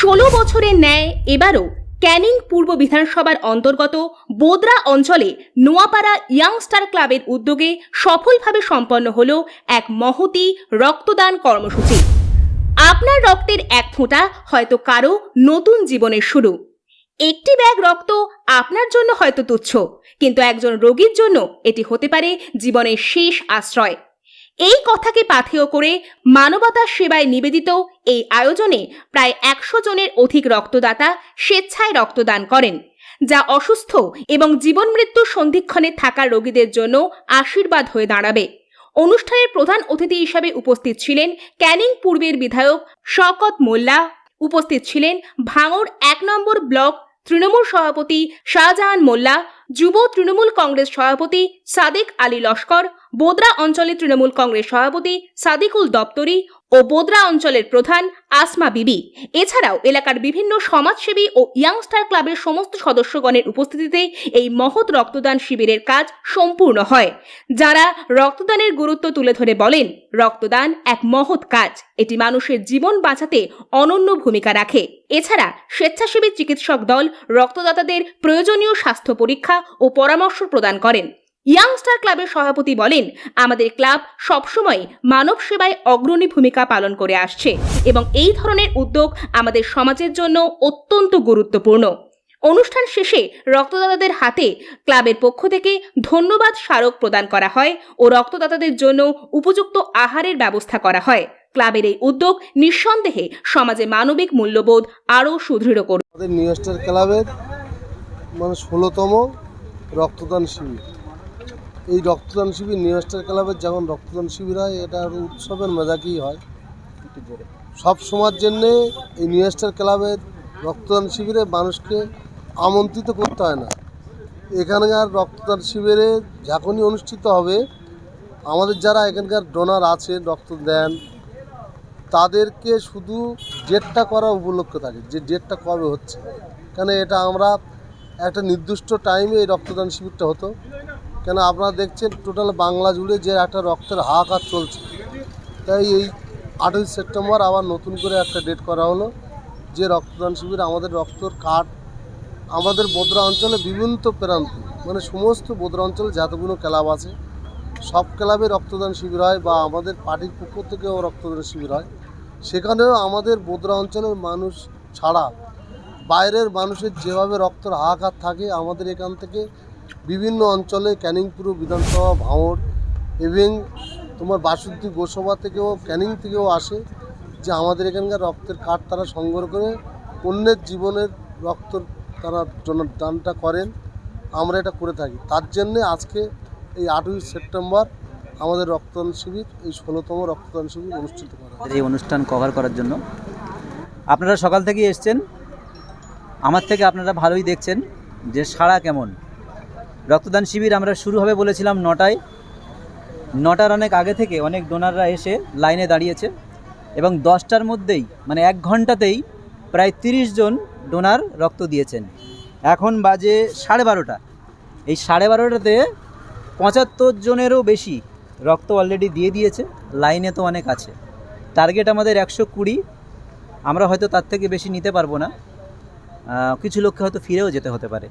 ষোলো বছরের ন্যায় এবারও ক্যানিং পূর্ব বিধানসভার অন্তর্গত বোদরা অঞ্চলে নোয়াপাড়া ইয়াংস্টার ক্লাবের উদ্যোগে সফলভাবে সম্পন্ন হল এক মহতি রক্তদান কর্মসূচি। আপনার রক্তের এক ফোঁটা হয়তো কারও নতুন জীবনের শুরু। একটি ব্যাগ রক্ত আপনার জন্য হয়তো তুচ্ছ, কিন্তু একজন রোগীর জন্য এটি হতে পারে জীবনের শেষ আশ্রয়। এই কথাকে পাথেয় করে মানবতার সেবায় নিবেদিত এই আয়োজনে প্রায় একশো জনের অধিক রক্তদাতা স্বেচ্ছায় রক্তদান করেন, যা অসুস্থ এবং জীবন মৃত্যুর সন্ধিক্ষণে থাকা রোগীদের জন্য আশীর্বাদ হয়ে দাঁড়াবে। অনুষ্ঠানের প্রধান অতিথি হিসাবে উপস্থিত ছিলেন ক্যানিং পূর্বের বিধায়ক শওকত মোল্লা, উপস্থিত ছিলেন ভাঙড় এক নম্বর ব্লক তৃণমূল সভাপতি শাহজাহান মোল্লা, যুব তৃণমূল কংগ্রেস সভাপতি সাদেক আলী লস্কর বোদরা অঞ্চলের তৃণমূল কংগ্রেস সভাপতি সাদিকুল দপ্তরি ও বোদরা অঞ্চলের প্রধান আসমা বিবি। এছাড়াও এলাকার বিভিন্ন সমাজসেবী ও ইয়াংস্টার ক্লাবের সমস্ত সদস্যগণের উপস্থিতিতে এই মহৎ রক্তদান শিবিরের কাজ সম্পূর্ণ হয়। যারা রক্তদানের গুরুত্ব তুলে ধরে বলেন, রক্তদান এক মহৎ কাজ। এটি মানুষের জীবন বাঁচাতে অনন্য ভূমিকা রাখে। এছাড়া স্বেচ্ছাসেবী চিকিৎসক দল রক্তদাতাদের প্রয়োজনীয় স্বাস্থ্য পরীক্ষা ও পরামর্শ প্রদান করেন। ইয়াংস্টার ক্লাবের সভাপতি বলেন, আমাদের ক্লাব সবসময় মানব সেবায় অগ্রণী ভূমিকা পালন করে আসছে এবং এই ধরনের উদ্যোগ আমাদের সমাজের জন্য অত্যন্ত গুরুত্বপূর্ণ। অনুষ্ঠান শেষে রক্তদাতাদের হাতে ক্লাবের পক্ষ থেকে ধন্যবাদ স্মারক প্রদান করা হয় ও রক্তদাতাদের জন্য উপযুক্ত আহারের ব্যবস্থা করা হয়। ক্লাবের এই উদ্যোগ নিঃসন্দেহে সমাজে মানবিক মূল্যবোধ আরও সুদৃঢ় করবে। ক্লাবের মানে ষোলোতম রক্তদান শিবির। এই রক্তদান শিবির নিউ স্টার ক্লাবের যেমন রক্তদান শিবির হয় এটা উৎসবের মেজাকেই হয়। সব সময়ের জন্যে এই নিউ স্টার ক্লাবের রক্তদান শিবিরে মানুষকে আমন্ত্রিত করতে হয় না। এখানকার রক্তদান শিবিরে যখনই অনুষ্ঠিত হবে, আমাদের যারা এখানকার ডোনার আছে, রক্ত দেন, তাদেরকে শুধু ডেটটা করা উপলক্ষ থাকে, যে ডেটটা কবে হচ্ছে। কেন এটা আমরা একটা নির্দিষ্ট টাইমে এই রক্তদান শিবিরটা হতো। কেন আপনারা দেখছেন টোটাল বাংলা জুড়ে যে একটা রক্তের হাহাকার চলছে। তাই এই আটই সেপ্টেম্বর আবার নতুন করে একটা ডেট করা হলো, যে রক্তদান শিবির আমাদের রক্তর কার্ড আমাদের বোদরা অঞ্চলে বিভিন্ন প্রান্ত মানে সমস্ত বোদরা অঞ্চলে যতগুলো ক্লাব আছে, সব ক্লাবে রক্তদান শিবির হয় বা আমাদের পার্টির পক্ষ থেকেও রক্তদান শিবির হয়। সেখানেও আমাদের বোদরা অঞ্চলের মানুষ ছাড়া বাইরের মানুষের যেভাবে রক্তের হাহাকার থাকে, আমাদের এখান থেকে বিভিন্ন অঞ্চলে ক্যানিংপুর বিধানসভা, ভাঙড় এবং তোমার বাসন্তী গোসভা থেকেও, ক্যানিং থেকেও আসে যে আমাদের এখানকার রক্তের কার্ড তারা সংগ্রহ করে, অন্যের জীবনের রক্ত তারা দানটা করেন। আমরা এটা করে থাকি। তার জন্যে আজকে এই আটই সেপ্টেম্বর আমাদের রক্তদান শিবির, এই ষোলোতম রক্তদান শিবির অনুষ্ঠিত করা। এই অনুষ্ঠান কভার করার জন্য। আপনারা সকাল থেকেই এসছেন। আমার থেকে আপনারা ভালোই দেখছেন যে সাড়া কেমন। রক্তদান শিবির আমরা শুরু হবে বলেছিলাম নটায়। নটার অনেক আগে থেকে অনেক ডোনাররা এসে লাইনে দাঁড়িয়েছে এবং দশটার মধ্যেই মানে এক ঘন্টাতেই প্রায় তিরিশ জন ডোনার রক্ত দিয়েছেন। এখন বাজে সাড়ে বারোটা। এই সাড়ে বারোটাতে পঁচাত্তর জনেরও বেশি রক্ত অলরেডি দিয়ে দিয়েছে, লাইনে তো অনেক আছে। টার্গেট আমাদের একশো কুড়ি। আমরা হয়তো তার থেকে বেশি নিতে পারব না। কিছু লোককে হয়তো ফিরেও যেতে হতে পারে।